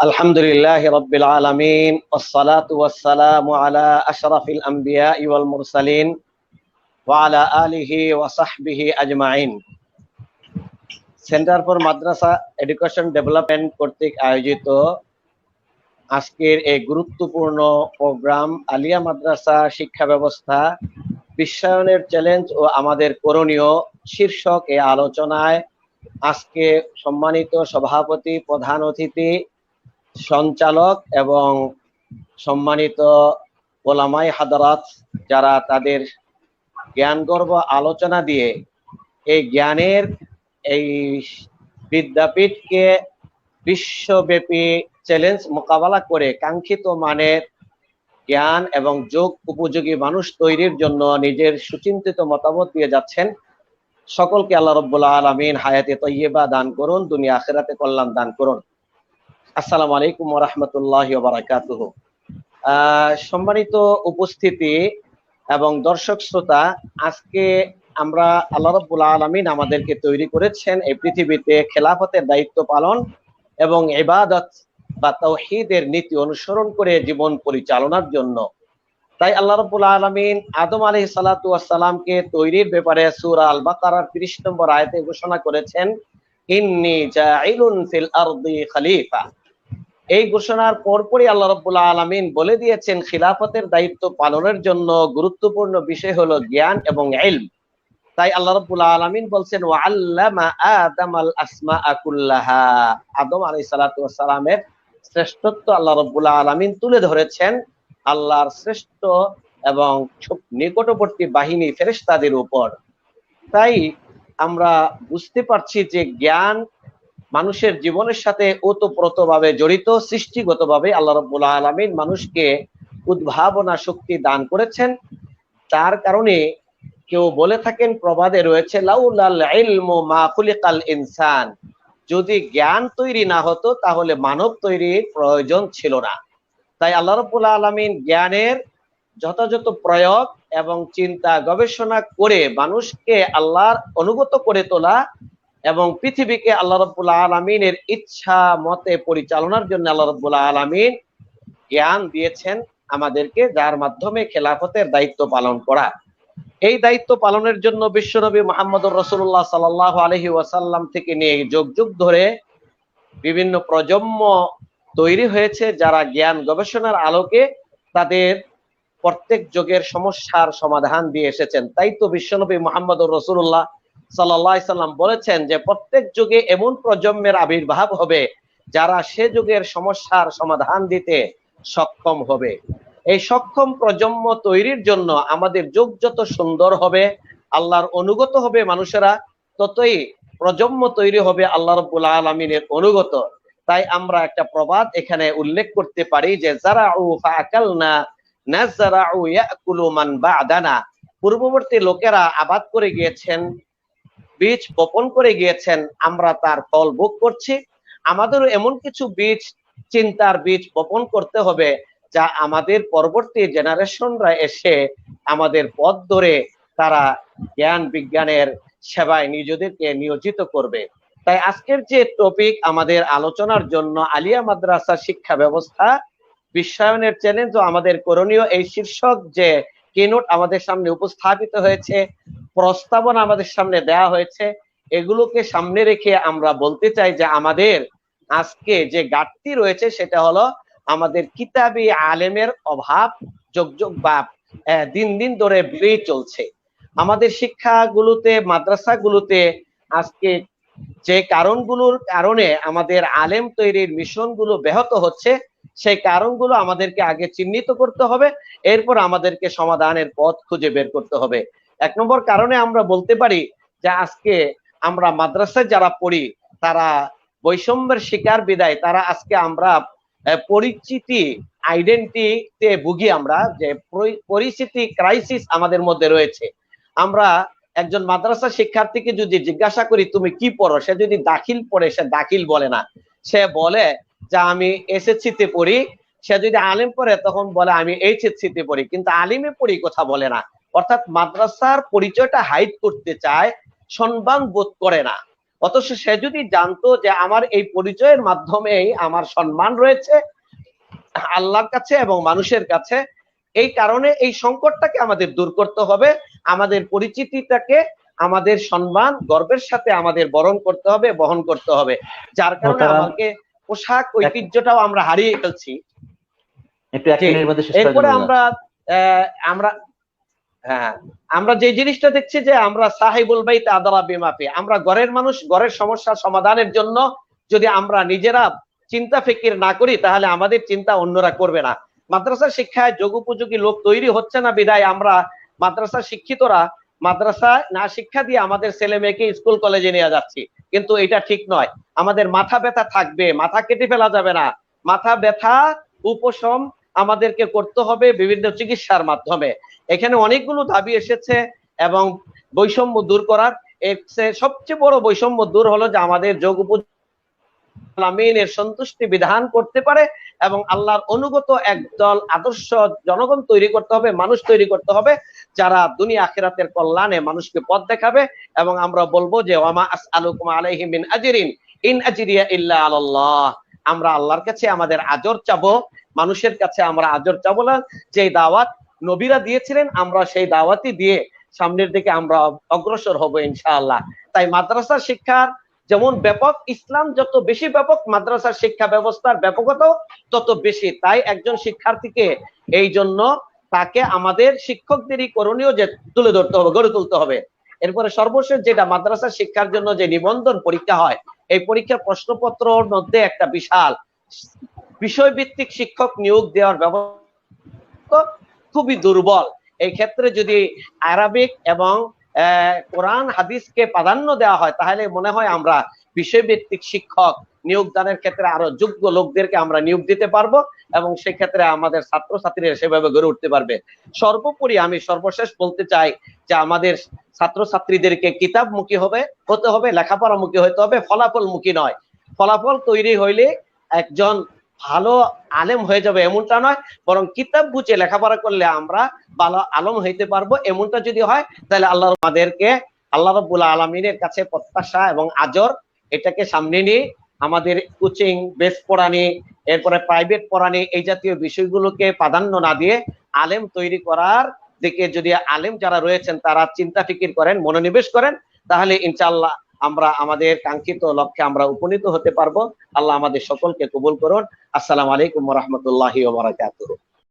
আলহামদুলিল্লাহ রব্বিল আলমিন ওসালাত ওয়াসালাম আলা আশরাফিল আম্বিয়া ইউল মুরসালিন ওয়ালা আলিহি ওয়াসাহবিহি আজমাইন। Centre for madrasa education development কর্তৃক আয়োজিত আজকের এই গুরুত্বপূর্ণ প্রোগ্রাম আলিয়া মাদ্রাসা শিক্ষা ব্যবস্থা বিশ্বায়নের চ্যালেঞ্জ ও আমাদের করণীয় শীর্ষক এই আলোচনায় আজকে সম্মানিত সভাপতি, প্রধান অতিথি সঞ্চালক এবং সম্মানিত ওলামাই হাদারাত যারা তাদের জ্ঞানগর্ব আলোচনা দিয়ে এই জ্ঞানের এই বিদ্যাপীঠকে বিশ্বব্যাপী চ্যালেঞ্জ মোকাবেলা করে কাঙ্ক্ষিত মানের জ্ঞান এবং যোগ উপযোগী মানুষ তৈরির জন্য নিজের সুচিন্তিত মতামত দিয়ে যাচ্ছেন। সকলকে আল্লাহ রব্বুল্লাহ আলমিন হায়াতে তৈয়বা দান করুন, দুনিয়া আখেরাতে কল্যাণ দান করুন। আসসালামু আলাইকুম রহমতুল্লাহ বারাকাতুহ। সম্মানিত উপস্থিতি এবং দর্শক শ্রোতা, আজকে আমরা আল্লাহ রব্বুল আলমিন আমাদেরকে তৈরি করেছেন এই পৃথিবীতে খেলাফতের দায়িত্ব পালন এবং ইবাদত বা তৌহিদের নীতি অনুসরণ করে জীবন পরিচালনার জন্য। তাই আল্লাহ রব্বুল আলমিন আদম আলহ সালাতামকে তৈরির ব্যাপারে সুরা আল বাকারার তিরিশ নম্বর আয়তে ঘোষণা করেছেন, ইন্নি ফিল আরদি খলিফা। এই ঘোষণার পরপরই আল্লাহ রব্বুল আলমিন বলে দিয়েছেন, খিলাফতের দায়িত্ব পালনের জন্য গুরুত্বপূর্ণ বিষয় হলো জ্ঞান এবং এলম তাই আল্লাহ রব্বুল আলমিন বলছেন ও আল্লামা আদম আল আসমা আকুল্লাহা আদম আলাই সালাতামের শ্রেষ্ঠত্ব আল্লাহ রব্বুল আলমিন তুলে ধরেছেন, আল্লাহর শ্রেষ্ঠ এবং নিকটবর্তী বাহিনী ফেরেস্তাদের উপর। তাই আমরা বুঝতে পারছি যে জ্ঞান মানুষের জীবনের সাথে ওতপ্রোত ভাবে জড়িত, সৃষ্টিগতভাবে আল্লাহ রব্বুল আলমিন মানুষকে উদ্ভাবনা শক্তি দান করেছেন। তার কারণে কেউ বলে থাকেন, প্রবাদে রয়েছে ইনসান। যদি জ্ঞান তৈরি না হতো, তাহলে মানব তৈরির প্রয়োজন ছিল না। তাই আল্লাহ রব্বুল আলমিন জ্ঞানের যথাযথ প্রয়োগ এবং চিন্তা গবেষণা করে মানুষকে আল্লাহর অনুগত করে তোলা এবং পৃথিবীকে আল্লাহ রব্বুল্লাহ আলমিনের ইচ্ছা মতে পরিচালনার জন্য আল্লাহ রব্বুল্লাহ আলমিন জ্ঞান দিয়েছেন আমাদেরকে, যার মাধ্যমে খেলাফতের দায়িত্ব পালন করা। এই দায়িত্ব পালনের জন্য বিশ্বনবী মোহাম্মদ রসুল্লাহ সাল আলহি ওয়াসাল্লাম থেকে নিয়ে যুগ যুগ ধরে বিভিন্ন প্রজন্ম তৈরি হয়েছে, যারা জ্ঞান গবেষণার আলোকে তাদের প্রত্যেক যুগের সমস্যার সমাধান দিয়ে এসেছেন। তাই তো বিশ্বনবী মোহাম্মদ রসুল্লাহ সাল্লাম বলেছেন যে প্রত্যেক যুগে এমন প্রজন্মের আবির্ভাব হবে যারা সে যুগের সমস্যার সমাধান দিতে সক্ষম হবে। এই সক্ষম প্রজন্ম তৈরির জন্য আমাদের যুগ যত সুন্দর হবে, আল্লাহর অনুগত হবে মানুষেরা, ততই প্রজন্ম তৈরি হবে আল্লাহ রব্বুল আলমিনের অনুগত। তাই আমরা একটা প্রবাদ এখানে উল্লেখ করতে পারি যে যারা পূর্ববর্তী লোকেরা আবাদ করে গিয়েছেন বীজ বপন করে গিয়েছেন, আমরা তার ফল ভোগ করছি। আমাদেরও এমন কিছু বীজ, চিন্তার বীজ বপন করতে হবে, যা আমাদের পরবর্তী জেনারেশনরা এসে আমাদের পথ ধরে তারা জ্ঞান বিজ্ঞানের সেবায় নিজেদেরকে নিয়োজিত করবে। তাই আজকের যে টপিক আমাদের আলোচনার জন্য আলিয়া মাদ্রাসা শিক্ষা ব্যবস্থা, বিশ্বায়নের চ্যালেঞ্জ ও আমাদের করণীয় এই শীর্ষক যে কেনোট আমাদের সামনে উপস্থাপিত হয়েছে, প্রস্তাবনা আমাদের সামনে দেয়া হয়েছে। এগুলোকে সামনে রেখে আমরা বলতে চাই যে আমাদের আজকে যে ঘাটতি রয়েছে সেটা হলো আমাদের কিতাবি আলেমের অভাব, যোগ যোগ বা দিন দিন ধরে বেড়েই চলছে। আমাদের শিক্ষাগুলোতে, মাদ্রাসাগুলোতে আজকে যে কারণগুলোর কারণে আমাদের আলেম তৈরির মিশনগুলো ব্যাহত হচ্ছে সেই কারণগুলো আমাদেরকে আগে চিহ্নিত করতে হবে, এরপর আমাদেরকে সমাধানের পথ খুঁজে বের করতে হবে। এক নম্বর কারণে আমরা বলতে পারি যে আজকে আমরা মাদ্রাসায় যারা পড়ি, তারা বৈষম্যের শিকার বিদায়, তারা আজকে আমরা পরিচিতি আইডেন্টিতে ভুগি আমরা যে পরিচিতি ক্রাইসিস আমাদের মধ্যে রয়েছে। আমরা একজন মাদ্রাসা শিক্ষার্থীকে যদি জিজ্ঞাসা করি, তুমি কি পড়ো? সে যদি দাখিল পড়ে, সে দাখিল বলে না। সে বলে যে আমি এসএসসিতে পড়ি সে যদি আলিম পড়ে তখন বলে আমি এইচএসসিতে পড়ি। কিন্তু আলিমে পড়ি কথা বলে না। অর্থাৎ মাদ্রাসার পরিচয়টা হাইড করতে চায় সম্মান বোধ করে না। অথচ সে যদি জানতো যে আমার এই পরিচয়ের মাধ্যমেই আমার সম্মান রয়েছে আল্লাহর কাছে এবং মানুষের কাছে এই কারণে এই সংকটটাকে আমাদের দূর করতে হবে আমাদের পরিচিতিটাকে আমাদের সম্মান গর্বের সাথে আমাদের বরণ করতে হবে বহন করতে হবে। যার কারণে আমাকে পোশাক ঐতিহ্যটাও আমরা হারিয়ে ফেলছি। একটু এক মিনিটের মধ্যে এরপরে আমরা আমরা হ্যাঁ আমরা যে জিনিসটা দেখছি যে আমরা সাহেবুল বাইত আদালা বিমাপি আমরা ঘরের মানুষ ঘরের সমস্যা সমাধানের জন্য যদি আমরা নিজেরা চিন্তা ফিকির না করি তাহলে আমাদের চিন্তা অন্যরা করবে না। মাদ্রাসা শিক্ষায় যোগোপযোগী লোক তৈরি হচ্ছে না বিদায় আমরা মাদ্রাসা শিক্ষিতরা মাদ্রাসায় না শিক্ষা দিয়ে আমাদের ছেলে মেয়েকে স্কুল কলেজে নিয়ে যাচ্ছি। কিন্তু এটা ঠিক নয়। আমাদের মাথা ব্যথা থাকবে, মাথা কেটে ফেলা যাবে না। মাথা ব্যথা, উপশম আমাদেরকে করতে হবে বিভিন্ন চিকিৎসার মাধ্যমে। এখানে অনেকগুলো দাবি এসেছে এবং বৈষম্য দূর করার। চেয়ে সবচেয়ে বড় বৈষম্য দূর হলো যে আমাদের যোগ আমিনের সন্তুষ্টি বিধান করতে পারে এবং আল্লাহর অনুগত একদল আদর্শ জনগণ তৈরি করতে হবে, মানুষ তৈরি করতে হবে, যারা দুনিয়া আখিরাতের কল্যাণে মানুষকে পথ দেখাবে এবং আমরা বলব যে ওয়ামা আসআলুকুম আলাইহি মিন আজরিন, ইন আজরিয়া ইল্লা আলাল্লাহ। আমরা আল্লাহর কাছে আমাদের আজর চাবো, মানুষের কাছে আমরা আজর চাবো না। যে দাওয়াত নবীরা দিয়েছিলেন, আমরা সেই দাওয়াতই দিয়ে সামনের দিকে আমরা অগ্রসর হব ইনশাআল্লাহ। তাই মাদ্রাসা শিক্ষার যেমন ব্যাপক ইসলাম যত বেশি ব্যাপক মাদ্রাসার শিক্ষা ব্যবস্থার ব্যাপকতাও তত বেশি। তাই একজন শিক্ষার্থীকে এই জন্য তাকে আমাদের শিক্ষকদেরই করণীয় যে তুলে ধরতে হবে, গড়ে তুলতে হবে। এরপরে সর্বশেষ যেটা মাদ্রাসা শিক্ষার জন্য যে নিবন্ধন পরীক্ষা হয়, এই পরীক্ষার প্রশ্নপত্রর মধ্যে একটা বিশাল বিষয়ভিত্তিক শিক্ষক নিয়োগ দেওয়ার ব্যবস্থা খুবই দুর্বল। এই ক্ষেত্রে যদি আরবিক এবং কোরআন, হাদিসকে প্রাধান্য দেওয়া হয়, তাহলে মনে হয় আমরা বিষয়ভিত্তিক শিক্ষক নিয়োগদানের ক্ষেত্রে আরও যোগ্য লোকদেরকে আমরা নিয়োগ দিতে পারব এবং সেক্ষেত্রে আমাদের ছাত্রছাত্রীরা সেভাবে গড়ে উঠতে পারবে। সর্বোপরি আমি সর্বশেষ বলতে চাই যে আমাদের ছাত্রছাত্রীদেরকে কিতাবমুখী হবে, হতে হবে, লেখাপড়ামুখী হতে হবে, ফলাফলমুখী নয়। ফলাফল তৈরি হইলে একজন ভালো আলেম হয়ে যাবে এমনটা নয়, বরং কিতাব বুঝে লেখাপড়া করলে আমরা ভালো আলম হইতে পারব। এমনটা যদি হয়, তাহলে আল্লাহ আমাদেরকে, আল্লাহ রব্বুল আলমিনের কাছে প্রত্যাশা এবং আজর এটাকে সামনে নিয়ে আমাদের কোচিং বেস পড়ানি, এরপরে প্রাইভেট পড়ানি, এই জাতীয় বিষয়গুলোকে প্রাধান্য না দিয়ে আলেম তৈরি করার দিকে যদি আলেম যারা রয়েছেন, তারা চিন্তা ফিকির করেন, মনোনিবেশ করেন, তাহলে ইনশাআল্লাহ আমরা আমাদের কাঙ্ক্ষিত লক্ষ্যে আমরা উপনীত হতে পারব। আল্লাহ আমাদের সকলকে কবুল করুন। আসসালামু আলাইকুম রহমতুল্লাহ